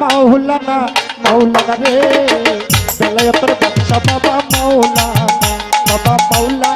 মাওলানা মাওলানা রে। বেলায়তর বাদশা বাবা মাওলানা বাবা মাওলানা।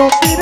Pero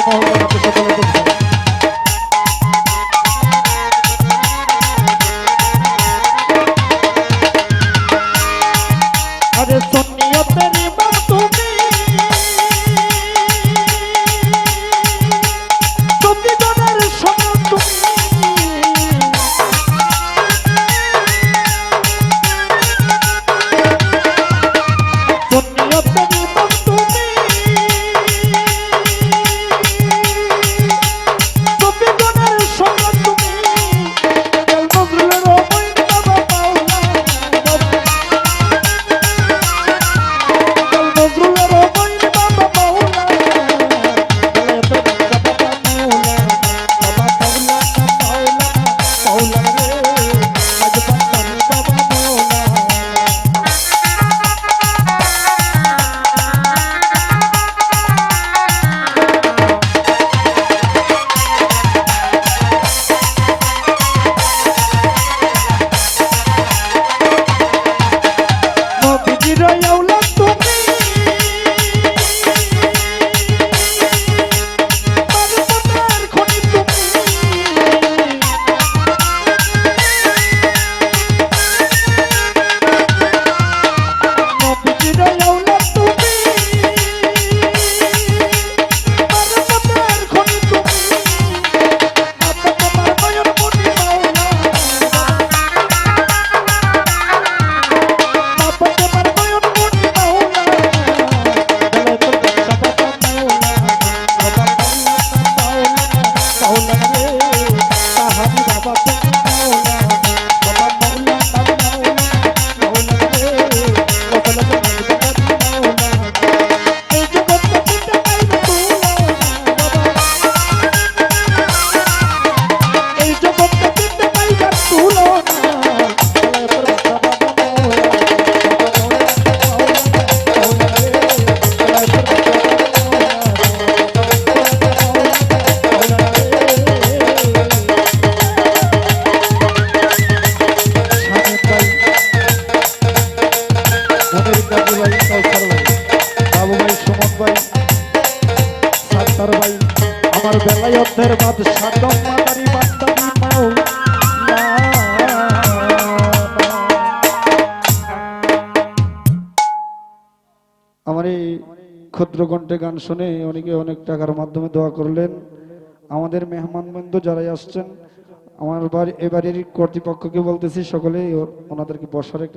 Oh, মাওলানা আমার এই ক্ষুদ্র কণ্ঠে গান শুনে অনেকে অনেক টাকার মাধ্যমে দোয়া করলেন। আমাদের মেহমান মেহমানবৃন্দ যারাই আসছেন, আমার বাড়ি কর্তৃপক্ষকে বলতেছি, সকলেই ও- ওনাদেরকে বসার একটা